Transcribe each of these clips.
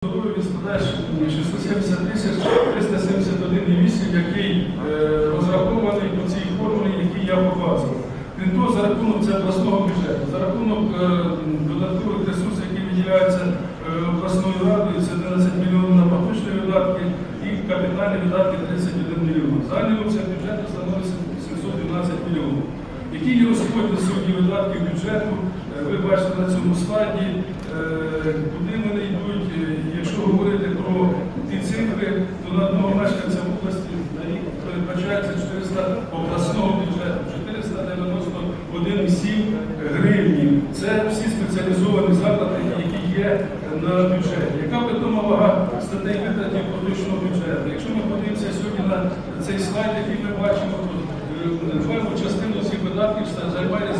Складає 670 тисяч 371,8, який е, розрахований по цій формулі, який я показував. Крім того, за рахунок це обласного бюджету, за рахунок е, додаткових ресурсів, які виділяються е, обласною радою, це 11 мільйонів на поточні видатки і капітальні видатки 31 мільйон. Загальний обсяг бюджету становить 712 мільйонів. Які є розподіл сьогодні видатків бюджету? Ви бачите на цьому слайді, куди вони йдуть. Е, Якщо говорити про ті цифри, то одного мешканця області на рік передбачається 400 обласного бюджету, 491,7 гривні. Це всі спеціалізовані заклади, які є на бюджеті. Яка питома вага статей витратів поточного бюджету? Якщо ми подивимося сьогодні на цей слайд, який ми бачимо тут, е, певну частину цих видатків займає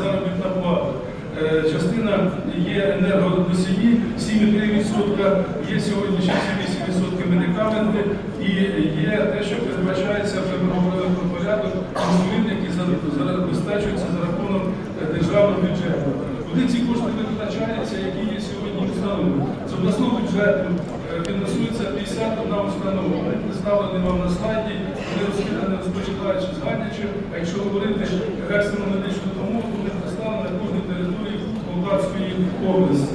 енергоносії, 7,3%, є сьогодні ще 7,8% медикаменти і є те, що передбачається в порядок інсулін, який за- забезпечується за рахунок е, державного бюджету. Куди ці кошти витрачаються, які є сьогодні установи? З обласного бюджету е, фінансується 51 установа. Представлені вам на слайді, вони розпочинаючи з А якщо говорити екстрену медичну допомогу, вони представлені на кожній території Полтавської області.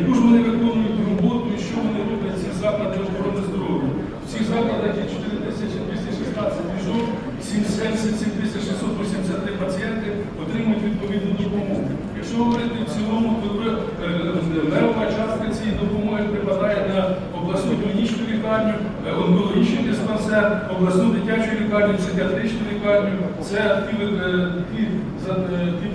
Яку ж вони виконують роботу і що вони роблять ці заклади охорони здоров'я? В цих закладах є 4216 ліжок, 77 683 пацієнти отримують відповідну допомогу. Якщо говорити в цілому, то е, левова частка цієї допомоги припадає на обласну клінічну лікарню, е, онкологічний диспансер, обласну дитячу лікарню, психіатричну лікарню. Це ті,